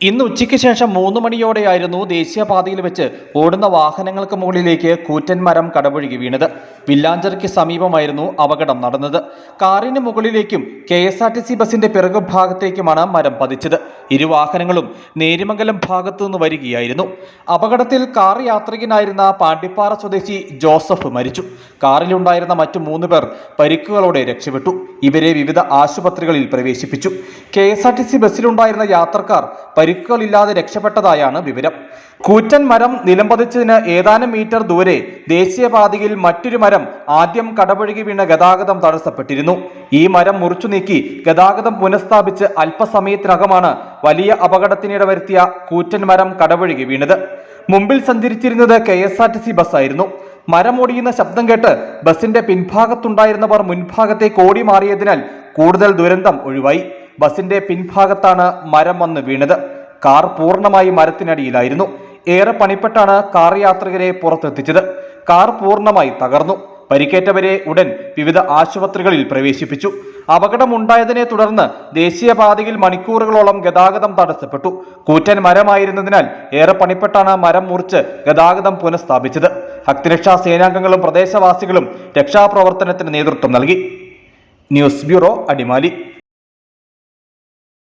ഇന്ന് ഉച്ചയ്ക്ക് ശേഷം മൂന്ന് മണിയോടെയായിരുന്നു ദേശീയപാതയിൽ വെച്ച് ഓടുന്ന വാഹനങ്ങൾക്ക് മുകളിലേക്ക് കൂറ്റൻ മരം കടപുഴകി വീണത്. വില്ലാഞ്ചിറയ്ക്ക് സമീപമായിരുന്നു അപകടം നടന്നത്. കാറിന് മുകളിലേക്കും K S R T C ബസിന്റെ പിറകു ഭാഗത്തേക്കുമാണ് മരം പതിച്ചത്. ഇരു വാഹനങ്ങളും നേരിമംഗലം ഭാഗത്തു നിന്ന് വരികയായിരുന്നു. അപകടത്തിൽ കാർ യാത്രികനായിരുന്ന പാണ്ടിപ്പാറ സ്വദേശി ജോസഫ് മരിച്ചു. കാറിലുണ്ടായിരുന്ന മറ്റു മൂന്ന് പേർ പരിക്കുകളോടെ രക്ഷപ്പെട്ടു. ഇവരെ വിവിധ ആശുപത്രികളിൽ പ്രവേശിപ്പിച്ചു. K S R T C ബസ്സിലുണ്ടായിരുന്ന യാത്രക്കാർ പരിക്കുകളില്ലാതെ രക്ഷപ്പെട്ടതായാണ് വിവരം. കൂറ്റൻ മരം നിലംപതിച്ചതിന് ഏതാനും മീറ്റർ ദൂരെ ദേശീയപാതയിൽ മറ്റൊരു മരം ആദ്യം കടപുഴകി വീണ ഗതാഗതം തടസ്സപ്പെട്ടിരുന്നു. ഈ മരം മുറിച്ചു നീക്കി ഗതാഗതം പുനഃസ്ഥാപിച്ച് അല്പസമയത്തിനകമാണ് വലിയ അപകടത്തിനിട വരുത്തിയ കൂറ്റൻ മരം കടപുഴകി വീണത്. മുമ്പിൽ സഞ്ചരിച്ചിരുന്നത് K S R T C ബസ്സായിരുന്നു. മരം ഒടിയുന്ന ശബ്ദം കേട്ട് ബസിന്റെ പിൻഭാഗത്തുണ്ടായിരുന്നവർ മുൻഭാഗത്തെ കോടി മാറിയതിനാൽ കൂടുതൽ ദുരന്തം ഒഴിവായി. ബസിന്റെ പിൻഭാഗത്താണ് മരം വന്ന് വീണത്. കാർ പൂർണമായി മരത്തിനടിയിലായിരുന്നു. ഏറെ പണിപ്പെട്ടാണ് കാർ യാത്രികരെ പുറത്തെത്തിച്ചത്. കാർ പൂർണമായി തകർന്നു. പരിക്കേറ്റവരെ ഉടൻ വിവിധ ആശുപത്രികളിൽ പ്രവേശിപ്പിച്ചു. അപകടമുണ്ടായതിനെ തുടർന്ന് ദേശീയപാതയിൽ മണിക്കൂറുകളോളം ഗതാഗതം തടസ്സപ്പെട്ടു. കൂറ്റൻ മരമായിരുന്നതിനാൽ ഏറെ പണിപ്പെട്ടാണ് മരം മുറിച്ച് ഗതാഗതം പുനഃസ്ഥാപിച്ചത്. ഭക്തിരക്ഷാ സേനാംഗങ്ങളും പ്രദേശവാസികളും രക്ഷാപ്രവർത്തനത്തിന് നേതൃത്വം നൽകി. News bureau Adimali.